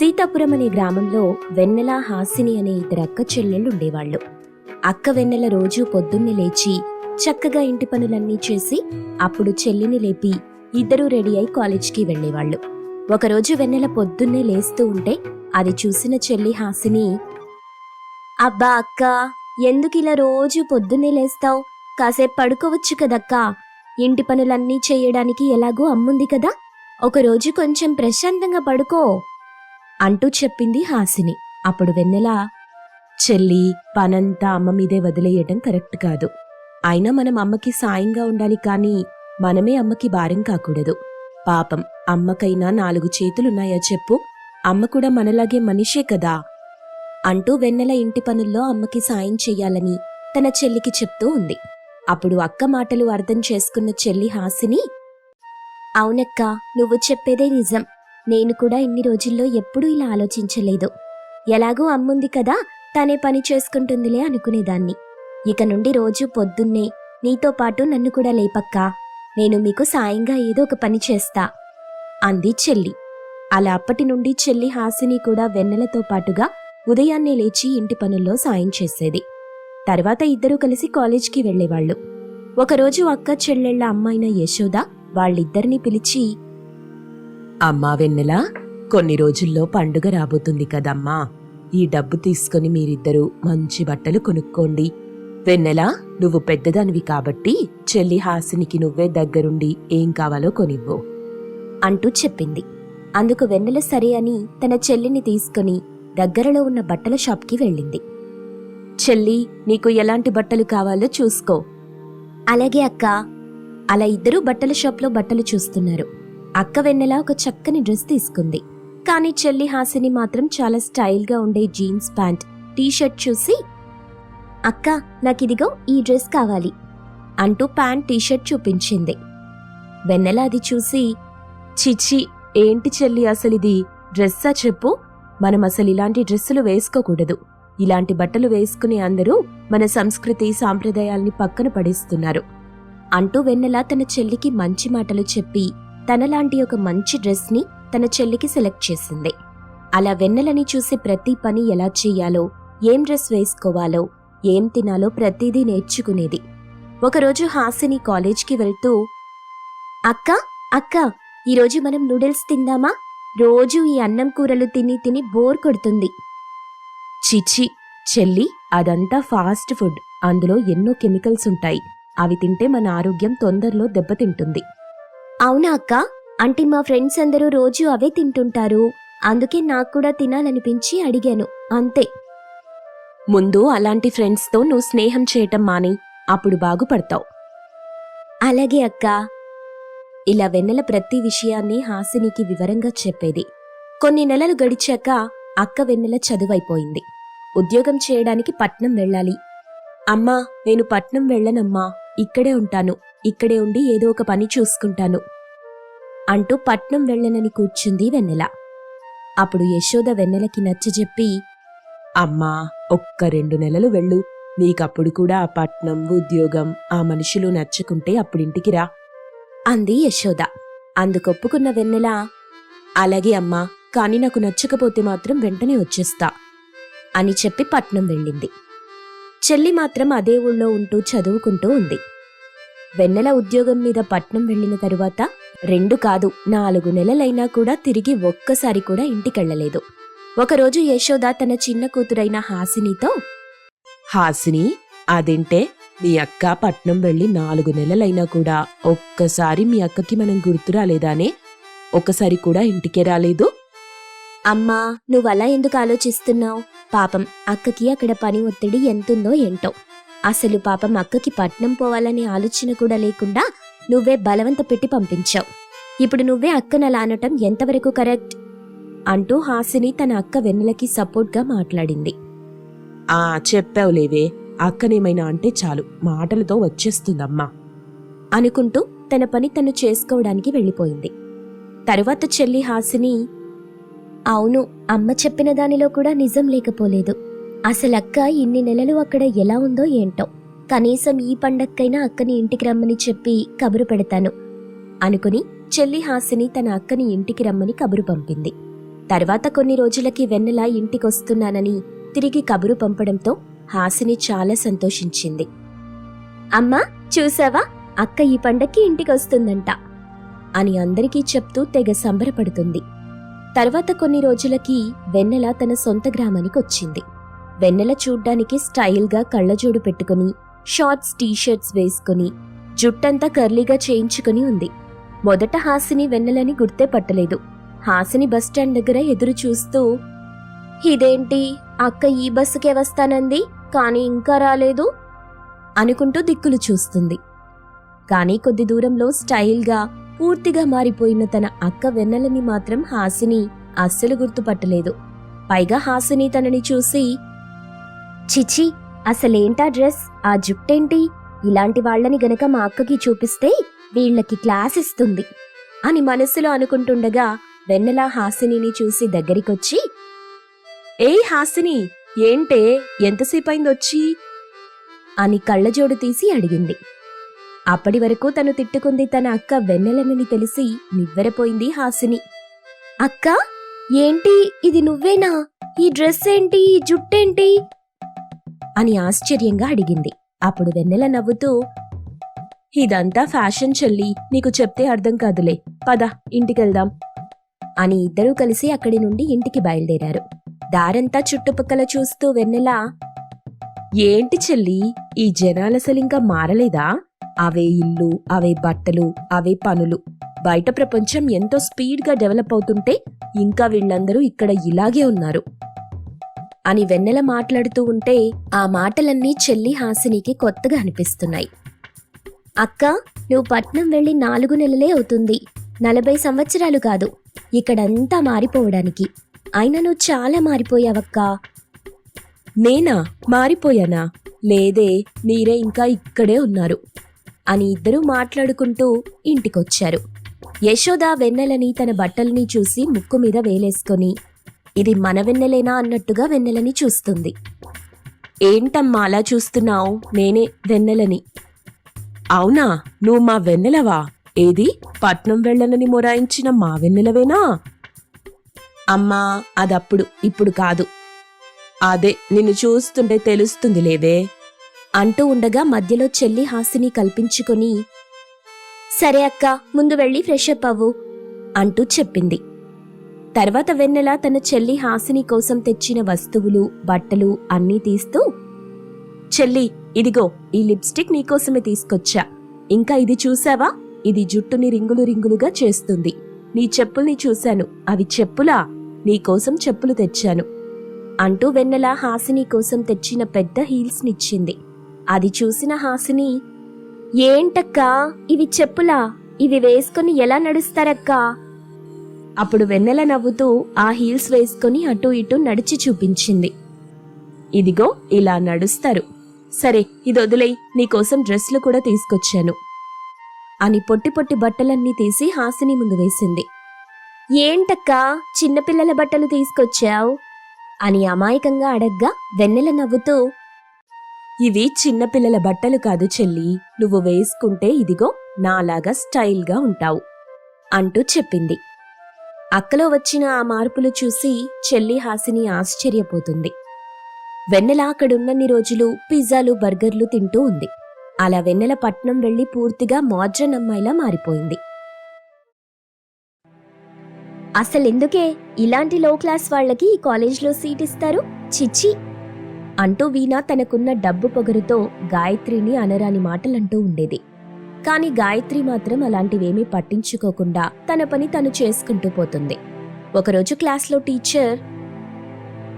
సీతాపురం అనే గ్రామంలో వెన్నెల హాసిని అనే ఇద్దరు అక్క చెల్లెళ్ళు ఉండేవాళ్ళు. అక్క వెన్నెల రోజూ పొద్దున్నే లేచి చక్కగా ఇంటి పనులన్నీ చేసి అప్పుడు చెల్లిని లేపి ఇద్దరూ రెడీ అయి కాలేజ్కి వెళ్ళేవాళ్ళు ఒకరోజు వెన్నెల పొద్దున్నే లేస్తూ ఉంటే అది చూసిన చెల్లి హాసిని అబ్బా అక్క ఇలా రోజు పొద్దున్నే లేస్తావు? కాసేపు పడుకోవచ్చు కదక్కా. ఇంటి పనులన్నీ చేయడానికి ఎలాగో అమ్ముంది కదా. ఒకరోజు కొంచెం ప్రశాంతంగా పడుకో. అంటూ చెప్పింది హాసిని. అప్పుడు వెన్నెల చెల్లి పనంతా అమ్మ మీదే వదిలేయటం కరెక్ట్ కాదు. అయినా మనం అమ్మకి సాయంగా ఉండాలి కానీ మనమే అమ్మకి భారం కాకూడదు. పాపం అమ్మకైనా నాలుగు చేతులున్నాయా చెప్పు? అమ్మ కూడా మనలాగే మనిషే కదా? అంటూ వెన్నెల ఇంటి పనుల్లో అమ్మకి సాయం చెయ్యాలని తన చెల్లికి చెప్తూ ఉంది. అప్పుడు అక్క మాటలు అర్థం చేసుకున్న చెల్లి హాసిని అవునక్క నువ్వు చెప్పేదే నిజం. నేను కూడా ఇన్ని రోజుల్లో ఎప్పుడూ ఇలా ఆలోచించలేదు. ఎలాగూ అమ్ముంది కదా తనే పని చేసుకుంటుందిలే అనుకునేదాన్ని. ఇక నుండి రోజు పొద్దున్నే నీతో పాటు నన్ను కూడా లేపక్కా నేను మీకు సాయంగా ఏదో ఒక పని చేస్తా అంది చెల్లి. అలా అప్పటి నుండి చెల్లి హాసిని కూడా వెన్నెలతో పాటుగా ఉదయాన్నే లేచి ఇంటి పనుల్లో సాయం చేసేది. తర్వాత ఇద్దరూ కలిసి కాలేజ్కి వెళ్ళేవాళ్ళు ఒకరోజు అక్క చెల్లెళ్ళ అమ్మాయిన యశోద వాళ్ళిద్దరినీ పిలిచి అమ్మా వెన్నెల కొన్ని రోజుల్లో పండుగ రాబోతుంది కదమ్మా. ఈ డబ్బు తీసుకుని మీరిద్దరూ మంచి బట్టలు కొనుక్కోండి. వెన్నెల నువ్వు పెద్దదానివి కాబట్టి చెల్లి హాసినికి నువ్వే దగ్గరుండి ఏం కావాలో కొనివ్వు. అంటూ చెప్పింది. అందుకు వెన్నెల సరే అని తన చెల్లిని తీసుకుని దగ్గరలో ఉన్న బట్టల షాప్కి వెళ్ళింది. చెల్లి నీకు ఎలాంటి బట్టలు కావాలో చూసుకో. అలాగే అక్క. అలా ఇద్దరూ బట్టల షాప్లో బట్టలు చూస్తున్నారు. అక్క వెన్నెల ఒక చక్కని డ్రెస్ తీసుకుంది. కానీ చెల్లి హాసిని మాత్రం చాలా స్టైల్గా ఉండే జీన్స్ ప్యాంట్ టీషర్ట్ చూసి అక్క నాకిదిగో ఈ డ్రెస్ కావాలి అంటూ ప్యాంట్ టీషర్ట్ చూపించింది. వెన్నెల అది చూసి చిచి ఏంటి చెల్లి అసలిది? డ్రెస్సా చెప్పు. మనం అసలు ఇలాంటి డ్రెస్సులు వేసుకోకూడదు. ఇలాంటి బట్టలు వేసుకునే అందరూ మన సంస్కృతి సాంప్రదాయాల్ని పక్కన పడేస్తున్నారు అంటూ వెన్నెల తన చెల్లికి మంచి మాటలు చెప్పి తనలాంటి ఒక మంచి డ్రెస్ని తన చెల్లికి సెలెక్ట్ చేసింది. అలా వెన్నెలని చూసి ప్రతి పని ఎలా చెయ్యాలో ఏం డ్రెస్ వేసుకోవాలో ఏం తినాలో ప్రతిదీ నేర్చుకునేది. ఒకరోజు హాసిని కాలేజ్కి వెళ్తూ అక్క అక్క ఈరోజు మనం నూడిల్స్ తిందామా? రోజు ఈ అన్నం కూరలు తిని తిని బోర్ కొడుతుంది. చిచి చెల్లి అదంతా ఫాస్ట్ ఫుడ్. అందులో ఎన్నో కెమికల్స్ ఉంటాయి. అవి తింటే మన ఆరోగ్యం తొందరలో దెబ్బతింటుంది. అవునా అక్క? అంటే మా ఫ్రెండ్స్ అందరూ రోజు అవే తింటుంటారు. అందుకే నాకు కూడా తినాలనిపించి అడిగాను. అంతే. ముందు అలాంటి ఫ్రెండ్స్తో నువ్వు స్నేహం చేయటం మాని. అప్పుడు బాగుపడతావు. అలాగే అక్క. ఇలా వెన్నెల ప్రతి విషయాన్ని హాసినికి వివరంగా చెప్పేది. కొన్ని నెలలు గడిచాక అక్క వెన్నెల చదువైపోయింది. ఉద్యోగం చేయడానికి పట్నం వెళ్ళాలి. అమ్మా నేను పట్నం వెళ్ళనమ్మా. ఇక్కడే ఉంటాను. ఇక్కడే ఉండి ఏదో ఒక పని చూసుకుంటాను అంటూ పట్నం వెళ్ళనని కూర్చుంది వెన్నెల. అప్పుడు యశోద వెన్నెలకి నచ్చజెప్పి అమ్మా ఒక్క రెండు నెలలు వెళ్ళు. నీకప్పుడు కూడా ఆ పట్నం ఉద్యోగం ఆ మనుషులు నచ్చకుంటే అప్పుడింటికి రా అంది యశోద. అందుకొప్పుకున్న వెన్నెల అలాగే అమ్మా కాని నాకు నచ్చకపోతే మాత్రం వెంటనే వచ్చేస్తా అని చెప్పి పట్నం వెళ్ళింది. చెల్లి మాత్రం అదే ఊళ్ళో ఉంటూ చదువుకుంటూ ఉంది. వెన్నెల ఉద్యోగం మీద పట్నం వెళ్ళిన తరువాత రెండు కాదు నాలుగు నెలలైనా కూడా తిరిగి ఒక్కసారి కూడా ఇంటికెళ్ళలేదు ఒకరోజు యశోద తన చిన్న కూతురైన హాసినితో హాసిని అదింటే మీ అక్క పట్నం వెళ్ళి నాలుగు నెలలైనా కూడా ఒక్కసారి మీ అక్కకి మనం గుర్తు రాలేదానే? ఒకసారి కూడా ఇంటికే రాలేదు? అమ్మా నువ్వలా ఎందుకు ఆలోచిస్తున్నావు? పాపం అక్కకి అక్కడ పని ఒత్తిడి ఎంతుందో ఏంటో. అసలు పాపం అక్కకి పట్నం పోవాలనే ఆలోచన కూడా లేకుండా నువ్వే బలవంత పెట్టి పంపించావు. ఇప్పుడు నువ్వే అక్కను అలా అనటం ఎంతవరకు కరెక్ట్? అంటూ హాసిని తన అక్క వెన్నెలకి సపోర్ట్గా మాట్లాడింది. ఆ చెప్పావులేవే అక్కనేమైనా అంటే చాలు. మాటలతో వచ్చేస్తుందమ్మా. అనుకుంటూ తన పని తను చేసుకోవడానికి వెళ్ళిపోయింది. తరువాత చెల్లి హాసిని అవును అమ్మ చెప్పిన దానిలో కూడా నిజం లేకపోలేదు. అసలక్క ఇన్ని నెలలు అక్కడ ఎలా ఉందో ఏంటో. కనీసం ఈ పండక్కైనా అక్కని ఇంటికి రమ్మని చెప్పి కబురు పెడతాను. అనుకుని చెల్లి హాసిని తన అక్కని ఇంటికి రమ్మని కబురు పంపింది. తర్వాత కొన్ని రోజులకి వెన్నెల ఇంటికొస్తున్నానని తిరిగి కబురు పంపడంతో హాసిని చాలా సంతోషించింది. అమ్మా చూసావా? అక్క ఈ పండక్కి ఇంటికొస్తుందంట అని అందరికీ చెప్తూ తెగ సంబరపడుతుంది. తర్వాత కొన్ని రోజులకి వెన్నెల తన సొంత గ్రామానికి వచ్చింది వెన్నెల చూడ్డానికి స్టైల్గా కళ్ళజోడు పెట్టుకుని షార్ట్స్ టీషర్ట్స్ వేసుకుని జుట్టంతా కర్లీగా చేయించుకుని ఉంది. మొదట హాసిని వెన్నెలని గుర్తే పట్టలేదు. హాసిని బస్టాండ్ దగ్గర ఎదురు చూస్తూ ఇదేంటి? అక్క ఈ బస్సుకే వస్తానంది కానీ ఇంకా రాలేదు? అనుకుంటూ దిక్కులు చూస్తుంది. కానీ కొద్ది దూరంలో స్టైల్గా పూర్తిగా మారిపోయిన తన అక్క వెన్నెలని మాత్రం హాసిని అస్సలు గుర్తుపట్టలేదు. పైగా హాసిని తనని చూసి చిచి అసలేంటా డ్రెస్? ఆ జుట్టేంటి? ఇలాంటి వాళ్ళని గనక మా అక్కకి చూపిస్తే వీళ్ళకి క్లాస్ ఇస్తుంది అని మనసులో అనుకుంటుండగా వెన్నెల హాసినిని చూసి దగ్గరికొచ్చి ఏయ్ హాసిని ఏంటే? ఎంతసేపైందొచ్చి? అని కళ్ళజోడు తీసి అడిగింది. అప్పటి వరకు తను తిట్టుకుంది తన అక్క వెన్నెలనని తెలిసి నివ్వెరపోయింది హాసిని. అక్క ఏంటి? ఇది నువ్వేనా? ఈ డ్రెస్ ఏంటి ఈ జుట్టేంటి? అని ఆశ్చర్యంగా అడిగింది. అప్పుడు వెన్నెల నవ్వుతూ ఇదంతా ఫ్యాషన్ చెల్లి. నీకు చెప్తే అర్థం కాదులే. పద ఇంటికెళ్దాం. అని ఇద్దరూ కలిసి అక్కడి నుండి ఇంటికి బయలుదేరారు. దారంతా చుట్టుపక్కల చూస్తూ వెన్నెల ఏంటి చెల్లి? ఈ జనాలసలింకా మారలేదా? అవే ఇల్లు అవే బట్టలు అవే పనులు. బయట ప్రపంచం ఎంతో స్పీడ్గా డెవలప్ అవుతుంటే ఇంకా వీళ్ళందరూ ఇక్కడ ఇలాగే ఉన్నారు. అని వెన్నెల మాట్లాడుతూ ఉంటే ఆ మాటలన్నీ చెల్లి హాసినికి కొత్తగా అనిపిస్తున్నాయి. అక్క నువ్వు పట్నం వెళ్ళి నాలుగు నెలలే అవుతుంది. నలభై సంవత్సరాలు కాదు. ఇక్కడంతా మారిపోవడానికి. అయినా నువ్వు చాలా మారిపోయావక్కా. నేనా? మారిపోయానా? లేదే మీరే ఇంకా ఇక్కడే ఉన్నారు. అని ఇద్దరూ మాట్లాడుకుంటూ ఇంటికొచ్చారు. యశోద వెన్నెలని తన బట్టల్ని చూసి ముక్కు మీద వేలేసుకొని ఇది మన వెన్నెలేనా అన్నట్టుగా వెన్నెలని చూస్తుంది. ఏంటమ్మా అలా చూస్తున్నావు? నేనే వెన్నెలని. అవునా? నువ్వు మా వెన్నెలవా? ఏది? పట్నం వెళ్ళనని మొరాయించిన మా వెన్నెలవేనా? అమ్మా అదప్పుడు ఇప్పుడు కాదు. అదే నిన్ను చూస్తుంటే తెలుస్తుంది లేవే. అంటూ ఉండగా మధ్యలో చెల్లి హాసిని కల్పించుకొని సరే అక్క ముందు వెళ్ళి ఫ్రెష్ అప్ అవ్వు అంటూ చెప్పింది. తర్వాత వెన్నెల తన చెల్లి హాసిని కోసం తెచ్చిన వస్తువులు బట్టలు అన్నీ తీస్తూ చెల్లి ఇదిగో ఈ లిప్స్టిక్ నీకోసమే తీసుకొచ్చా. ఇంకా ఇది చూసావా? ఇది జుట్టుని రింగులు రింగులుగా చేస్తుంది. నీ చెప్పుల్ని చూశాను. అవి చెప్పులా? నీకోసం చెప్పులు తెచ్చాను. అంటూ వెన్నెల హాసిని కోసం తెచ్చిన పెద్ద హీల్స్నిచ్చింది అది చూసిన హాసిని ఏంటక్కా? ఇవి చెప్పులా? ఇవి వేసుకొని ఎలా నడుస్తారక్కా? అప్పుడు వెన్నెల నవ్వుతూ ఆ హీల్స్ వేసుకొని అటూ ఇటూ నడిచి చూపించింది. ఇదిగో ఇలా నడుస్తారు. సరే ఇది వదిలేయ్ నీకోసం డ్రెస్లు కూడా తీసుకొచ్చాను. అని పొట్టి పొట్టి బట్టలన్నీ తీసి హాసిని ముందు వేసింది. ఏంటక్కా చిన్నపిల్లల బట్టలు తీసుకొచ్చావు? అని అమాయకంగా అడగ్గా వెన్నెల నవ్వుతూ ఇవి చిన్నపిల్లల బట్టలు కాదు చెల్లి నువ్వు వేసుకుంటే ఇదిగో నాలాగా స్టైల్గా ఉంటావు అంటూ చెప్పింది. అక్కలో వచ్చిన ఆ మార్పులు చూసి చెల్లి హాసిని ఆశ్చర్యపోతుంది. వెన్నెల అక్కడున్నన్ని రోజులు పిజ్జాలు బర్గర్లు తింటూ ఉంది. అలా వెన్నెల పట్నం వెళ్ళి పూర్తిగా మోడ్రన్ అమ్మాయిలా మారిపోయింది. అసలెందుకే ఇలాంటి లో క్లాస్ వాళ్ళకి ఈ కాలేజ్లో సీట్ ఇస్తారు? చిచ్చి! అంటూ వీణ తనకున్న డబ్బు పొగరుతో గాయత్రిని అనరాని మాటలంటూ ఉండేది. కానీ గాయత్రి మాత్రం అలాంటివేమీ పట్టించుకోకుండా తన పని తను చేసుకుంటూ పోతుంది. ఒకరోజు క్లాస్లో టీచర్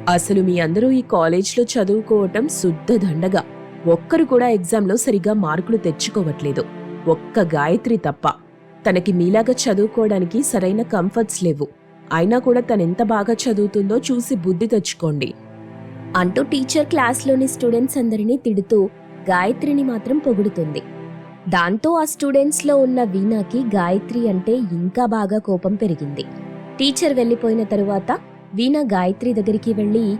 అసలు మీ అందరూ ఈ కాలేజ్లో చదువుకోవటం శుద్ధ దండగా. ఒక్కరు కూడా ఎగ్జామ్లో సరిగా మార్కులు తెచ్చుకోవట్లేదు. ఒక్క గాయత్రి తప్ప. తనకి మీలాగా చదువుకోవడానికి సరైన కంఫర్ట్స్ లేవు. అయినా కూడా తనెంత బాగా చదువుతుందో చూసి బుద్ధి తెచ్చుకోండి. అంటూ టీచర్ క్లాస్లోని స్టూడెంట్స్ అందరినీ తిడుతూ గాయత్రిని మాత్రం పొగుడుతుంది. దాంతో ఆ స్టూడెంట్స్లో ఉన్న వీణాకి గాయత్రి అంటే ఇంకా బాగా కోపం పెరిగింది. టీచర్ వెళ్ళిపోయిన తరువాత వీణ గాయత్రి దగ్గరికి వెళ్ళి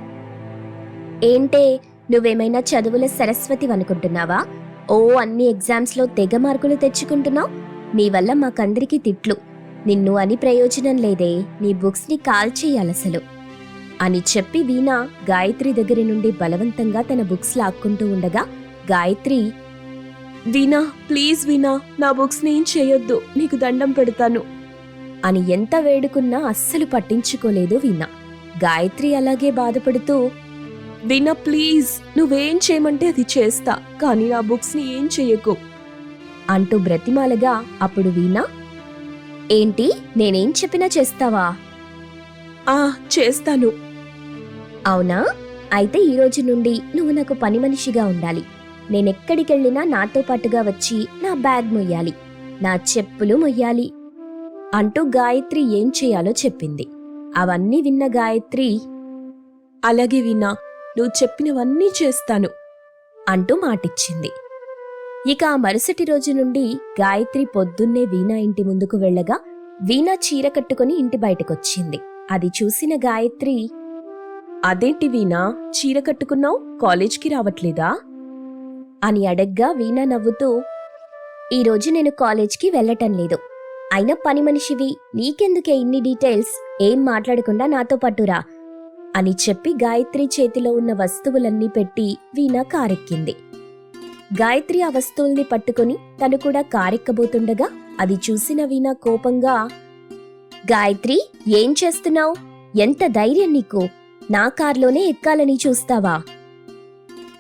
ఏంటే నువ్వేమైనా చదువుల సరస్వతి అనుకుంటున్నావా ఓ అన్ని ఎగ్జామ్స్లో తెగ మార్కులు తెచ్చుకుంటున్నావు? నీ వల్ల మాకందరికీ తిట్లు. నిన్ను అని ప్రయోజనం లేదే నీ బుక్స్ని కాల్ అసలు. అని చెప్పి వీణ గాయత్రి దగ్గర నుండి బలవంతంగా తన బుక్స్ లాక్కుంటూ ఉండగా గాయత్రి వీణా ప్లీజ్ వీణా నా బుక్స్ ఏం చేయొద్దు నీకు దండం పెడతాను. అని ఎంత వేడుకున్నా అస్సలు పట్టించుకోలేదు వీణ. గాయత్రి అలాగే బాధపడుతూ వీణా ప్లీజ్ నువ్వేం చేయమంటే అది చేస్తా కానీ నా బుక్స్ని ఏం చేయకు అంటూ బ్రతిమాలగా అప్పుడు వీణా ఏంటి నేనేం చెప్పినా చేస్తావా? ఆ చేస్తాను. అవునా? అయితే ఈరోజు నుండి నువ్వు నాకు పని మనిషిగా ఉండాలి. నేనెక్కడికెళ్ళినా నాతో పాటుగా వచ్చి నా బ్యాగ్ మొయ్యాలి నా చెప్పులు మొయ్యాలి అంటూ గాయత్రి ఏం చేయాలో చెప్పింది. అవన్నీ విన్న గాయత్రి అలాగే వీణా నువ్వు చెప్పినవన్నీ చేస్తాను అంటూ మాటిచ్చింది. ఇక ఆ మరుసటి రోజు నుండి గాయత్రి పొద్దున్నే వీణా ఇంటి ముందుకు వెళ్ళగా వీణా చీర కట్టుకుని ఇంటి బయటకొచ్చింది. అది చూసిన గాయత్రి అదేంటి వీణా చీర కట్టుకున్నావు? కాలేజ్కి రావట్లేదా? అని అడగ్గా వీణా నవ్వుతూ ఈరోజు నేను కాలేజ్కి వెళ్ళటం లేదు. అయినా పని మనిషివి. నీకెందుకే ఇన్ని డీటెయిల్స్? ఏం మాట్లాడకుండా నాతో పట్టురా అని చెప్పి గాయత్రి చేతిలో ఉన్న వస్తువులన్నీ పెట్టి వీణ కారెక్కింది. గాయత్రి ఆ వస్తువుల్ని పట్టుకొని తను కూడా కారెక్కబోతుండగా అది చూసిన వీణ కోపంగా గాయత్రి ఏం చేస్తున్నావు? ఎంత ధైర్యం నీకు? నా కార్లోనే ఎక్కాలని చూస్తావా?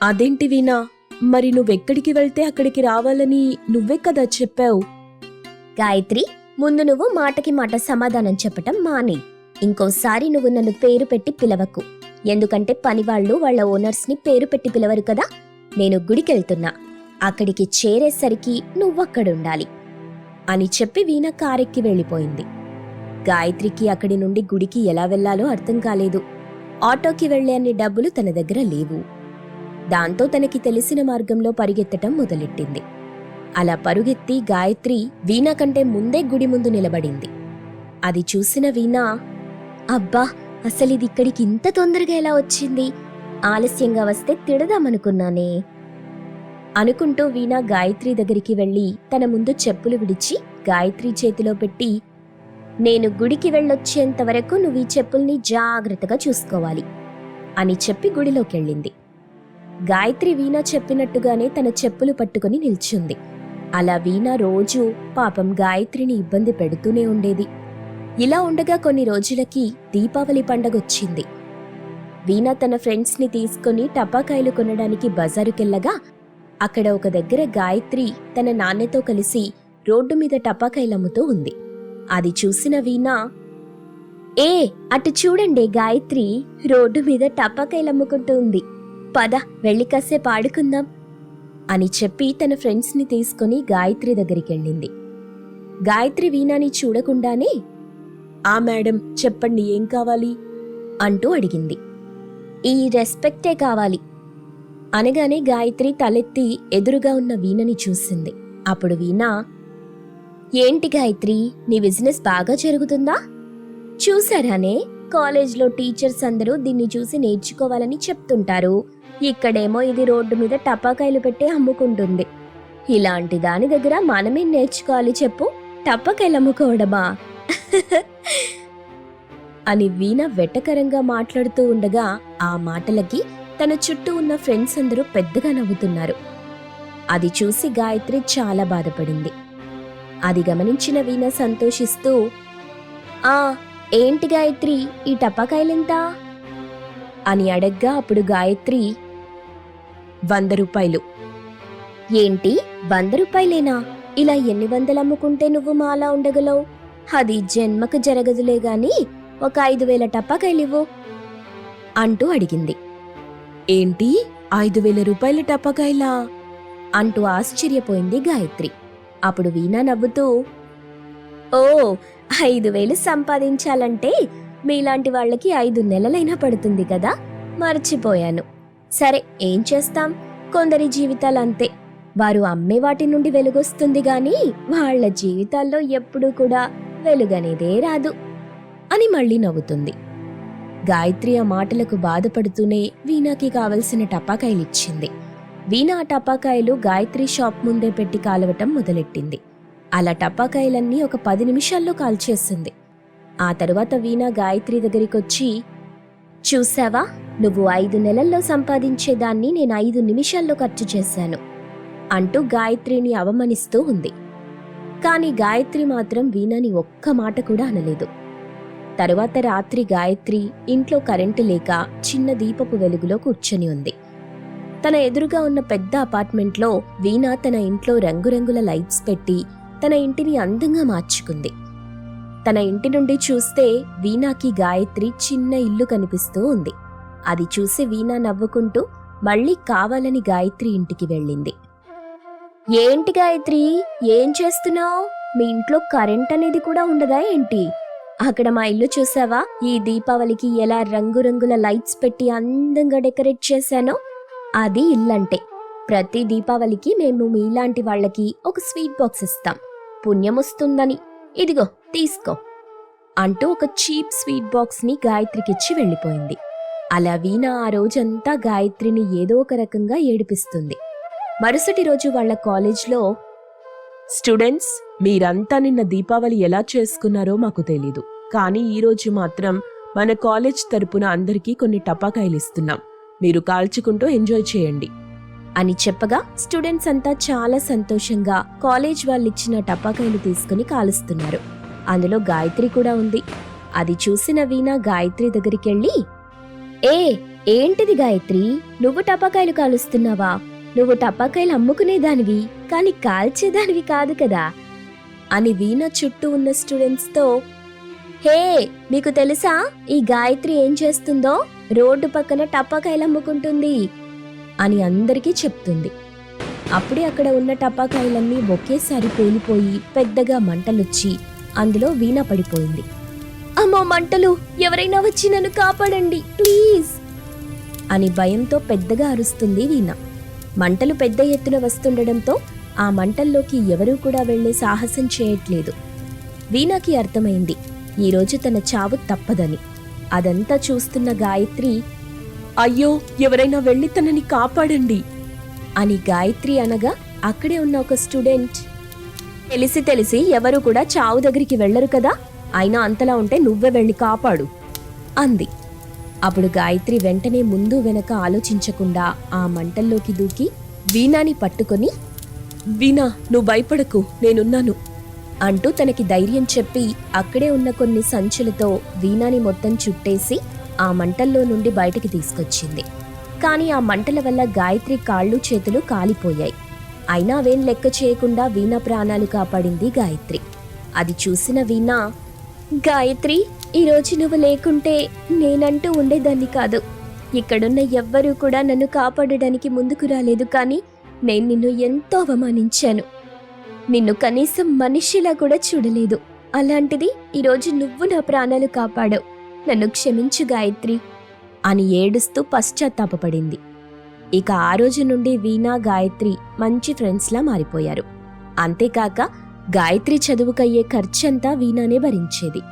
అదేంటి వీణా? మరి నువ్వెక్కడికి వెళ్తే అక్కడికి రావాలని నువ్వే కదా చెప్పావు? గాయత్రి ముందు నువ్వు మాటకి మాట సమాధానం చెప్పటం మానే. ఇంకోసారి నువ్వు నన్ను పేరు పెట్టి పిలవకు. ఎందుకంటే పనివాళ్ళు వాళ్ళ ఓనర్స్ని పేరు పెట్టి పిలవరు కదా. నేను గుడికెళ్తున్నా. అక్కడికి చేరేసరికి నువ్వక్కడుండాలి. అని చెప్పి వీణ కారెక్కి వెళ్ళిపోయింది. గాయత్రికి అక్కడి నుండి గుడికి ఎలా వెళ్ళాలో అర్థం కాలేదు. ఆటోకి వెళ్ళే అన్ని డబ్బులు తన దగ్గర లేవు. దాంతో తనకి తెలిసిన మార్గంలో పరిగెత్తటం మొదలెట్టింది. అలా పరుగెత్తి గాయత్రి వీణ కంటే ముందే గుడి ముందు నిలబడింది. అది చూసిన వీణ అబ్బా అసలిది ఇక్కడికి ఇంత తొందరగా ఎలా వచ్చింది? ఆలస్యంగా వస్తే తిడదామనుకున్నానే. అనుకుంటూ వీణ గాయత్రి దగ్గరికి వెళ్ళి తన ముందు చెప్పులు విడిచి గాయత్రి చేతిలో పెట్టి నేను గుడికి వెళ్ళొచ్చేంత వరకు నువ్వు ఈ చెప్పుల్ని జాగ్రత్తగా చూసుకోవాలి అని చెప్పి గుడిలోకెళ్ళింది. గాయత్రి వీణ చెప్పినట్టుగానే తన చెప్పులు పట్టుకుని నిల్చుంది. అలా వీణ రోజు పాపం గాయత్రిని ఇబ్బంది పెడుతూనే ఉండేది. ఇలా ఉండగా కొన్ని రోజులకి దీపావళి పండగొచ్చింది. వీణ తన ఫ్రెండ్స్ని తీసుకుని టపాకాయలు కొనడానికి బజారుకెళ్ళగా అక్కడ ఒక దగ్గర గాయత్రి తన నాన్నతో కలిసి రోడ్డు మీద టపాకాయలమ్ముతూ ఉంది. అది చూసిన వీణ ఏ అటు చూడండి గాయత్రి రోడ్డు మీద టపాకాయలమ్ముకుంటూ ఉంది. పద వెళ్ళి కాసేపు ఆడుకుందాం అని చెప్పి తన ఫ్రెండ్స్ని తీసుకుని గాయత్రి దగ్గరికెళ్ళింది. గాయత్రి వీణాని చూడకుండానే ఆ మేడం చెప్పండి ఏం కావాలి? అంటూ అడిగింది. ఈ రెస్పెక్టే కావాలి. అనగానే గాయత్రి తలెత్తి ఎదురుగా ఉన్న వీణని చూసింది. అప్పుడు వీణ ఏంటి గాయత్రి నీ బిజినెస్ బాగా జరుగుతుందా? చూసారానే కాలేజ్లో టీచర్స్ అందరూ దీన్ని చూసి నేర్చుకోవాలని చెప్తుంటారు. ఇక్కడేమో ఇది రోడ్డు మీద టపాకాయలు పెట్టి అమ్ముకుంటుంది. ఇలాంటి దాని దగ్గర మనమే నేర్చుకోవాలి చెప్పు. టపాకాయలు అమ్ముకోవడమా? అని వీణ వెటకరంగా మాట్లాడుతూ ఉండగా ఆ మాటలకి తన చుట్టూ ఉన్న ఫ్రెండ్స్ అందరూ పెద్దగా నవ్వుతున్నారు. అది చూసి గాయత్రి చాలా బాధపడింది. అది గమనించిన వీణ సంతోషిస్తూ ఆ ఏంటి గాయత్రి? ఈ టపాకాయలెంత? అని అడగ్గా అప్పుడు గాయత్రి వంద రూపాయలు. ఏంటి వంద రూపాయలేనా? ఇలా ఎన్ని వందలు అమ్ముకుంటే నువ్వు మాలా ఉండగలవు? అది జన్మకు జరగదులే గాని ఒక ఐదు వేల టపాకాయలివ్వు. అంటూ అడిగింది. ఏంటి ఐదు వేల రూపాయల టపాకాయలా? అంటూ ఆశ్చర్యపోయింది గాయత్రి. అప్పుడు వీణా నవ్వుతూ ఓ ఐదు వేలు సంపాదించాలంటే మీలాంటి వాళ్ళకి ఐదు నెలలైనా పడుతుంది కదా? మర్చిపోయాను. సరే ఏం చేస్తాం? కొందరి జీవితాలు అంతే వారు అమ్మే వాటి నుండి వెలుగొస్తుంది గాని వాళ్ళ జీవితాల్లో ఎప్పుడూ కూడా వెలుగనేదే రాదు అని మళ్ళీ నవ్వుతుంది. గాయత్రి ఆ మాటలకు బాధపడుతూనే వీణాకి కావలసిన టపాకాయలిచ్చింది. వీణ ఆ టపాకాయలు గాయత్రి షాప్ ముందే పెట్టి కాలవటం మొదలెట్టింది. అలా టపాకాయలన్నీ ఒక పది నిమిషాల్లో కాల్చేసింది. ఆ తరువాత వీణ గాయత్రి దగ్గరికొచ్చి చూసావా? నువ్వు ఐదు నెలల్లో సంపాదించేదాన్ని నేను ఐదు నిమిషాల్లో ఖర్చు చేశాను అంటూ గాయత్రిని అవమానిస్తూ ఉంది. కానీ గాయత్రి మాత్రం వీణని ఒక్క మాట కూడా అనలేదు. తరువాత రాత్రి గాయత్రి ఇంట్లో కరెంటు లేక చిన్న దీపపు వెలుగులో కూర్చొని ఉంది. తన ఎదురుగా ఉన్న పెద్ద అపార్ట్మెంట్లో వీణ తన ఇంట్లో రంగురంగుల లైట్స్ పెట్టి తన ఇంటిని అందంగా మార్చుకుంది. తన ఇంటి నుండి చూస్తే వీణాకి గాయత్రి చిన్న ఇల్లు కనిపిస్తూ ఉంది. అది చూసి వీణా నవ్వుకుంటూ మళ్ళీ కావాలని గాయత్రి ఇంటికి వెళ్ళింది. ఏంటి గాయత్రి? ఏం చేస్తున్నావు? మీ ఇంట్లో కరెంట్ అనేది కూడా ఉండదా ఏంటి? అక్కడ మా ఇల్లు చూసావా? ఈ దీపావళికి ఎలా రంగురంగుల లైట్స్ పెట్టి అందంగా డెకరేట్ చేశానో అది ఇల్లంటే. ప్రతి దీపావళికి మేము మీలాంటి వాళ్ళకి ఒక స్వీట్ బాక్స్ ఇస్తాం. పుణ్యం వస్తుందని. ఇదిగో తీసుకో అంటూ ఒక చీప్ స్వీట్ బాక్స్ని గాయత్రికిచ్చి వెళ్ళిపోయింది. అలా వీణ ఆ రోజంతా గాయత్రిని ఏదో ఒక రకంగా ఏడిపిస్తుంది. మరుసటి రోజు వాళ్ళ కాలేజ్లో స్టూడెంట్స్ మీరంతా నిన్న దీపావళి ఎలా చేసుకున్నారో మాకు తెలీదు. కానీ ఈరోజు మాత్రం మన కాలేజ్ తరపున అందరికీ కొన్ని టపాకాయలు ఇస్తున్నాం మీరు కాల్చుకుంటూ ఎంజాయ్ చేయండి. అని చెప్పగా స్టూడెంట్స్ అంతా చాలా సంతోషంగా కాలేజ్ వాళ్ళిచ్చిన టపాకాయలు తీసుకుని కాలుస్తున్నారు. అందులో గాయత్రి కూడా ఉంది. అది చూసిన వీణ గాయత్రి దగ్గరికెళ్ళి ఏ ఏంటిది గాయత్రి? నువ్వు టపాకాయలు కాలుస్తున్నావా? నువ్వు టపాకాయలు అమ్ముకునేదానివి కాని కాల్చేదానివి కాదు కదా? అని వీణ చుట్టూ ఉన్న స్టూడెంట్స్తో హే మీకు తెలుసా? ఈ గాయత్రి ఏం చేస్తుందో? రోడ్డు పక్కన టపాకాయలు అమ్ముకుంటుంది. అని అందరికీ చెప్తుంది. అప్పుడే అక్కడ ఉన్న టపాకాయలన్నీ ఒకేసారి పేలిపోయి పెద్దగా మంటలొచ్చి అందులో వీణ పడిపోయింది. అమ్మో మంటలు ఎవరైనా వచ్చి నన్ను కాపాడండి ప్లీజ్! అని భయంతో పెద్దగా అరుస్తుంది వీణ. మంటలు పెద్ద ఎత్తున వస్తుండడంతో ఆ మంటల్లోకి ఎవరూ కూడా వెళ్ళే సాహసం చేయట్లేదు. వీణకి అర్థమైంది ఈరోజు తన చావు తప్పదని. అదంతా చూస్తున్న గాయత్రి అయ్యో ఎవరైనా వెళ్ళి తనని కాపాడండి అని గాయత్రి అనగా అక్కడే ఉన్న ఒక స్టూడెంట్. తెలిసి తెలిసి ఎవరు కూడా చావు దగ్గరికి వెళ్ళరు కదా అయినా అంతలా ఉంటే నువ్వే వెళ్ళి కాపాడు అంది. అప్పుడు గాయత్రి వెంటనే ముందు వెనక ఆలోచించకుండా ఆ మంటల్లోకి దూకి వీణాని పట్టుకొని వీణా నువ్వు భయపడకు నేనున్నాను అంటూ తనకి ధైర్యం చెప్పి అక్కడే ఉన్న కొన్ని సంచులతో వీణాని మొత్తం చుట్టేసి ఆ మంటల్లో నుండి బయటికి తీసుకొచ్చింది. కానీ ఆ మంటల వల్ల గాయత్రి కాళ్ళు చేతులు కాలిపోయాయి. అయినా వేం లెక్క చేయకుండా వీణ ప్రాణాలు కాపాడింది గాయత్రి. అది చూసిన వీణ గాయత్రి ఈరోజు నువ్వు లేకుంటే నేనంటూ ఉండేదాన్ని కాదు. ఇక్కడున్న ఎవ్వరూ కూడా నన్ను కాపాడడానికి ముందుకు రాలేదు కానీ నేను నిన్ను ఎంతో అవమానించాను. నిన్ను కనీసం మనిషిలా కూడా చూడలేదు. అలాంటిది ఈరోజు నువ్వు నా ప్రాణాలు కాపాడావు. నన్ను క్షమించు గాయత్రి అని ఏడుస్తూ పశ్చాత్తాపపడింది. ఇక ఆ రోజు నుండి వీణా గాయత్రి మంచి ఫ్రెండ్స్లా మారిపోయారు. అంతేకాక గాయత్రి చదువుకయ్యే ఖర్చంతా వీణానే భరించేది.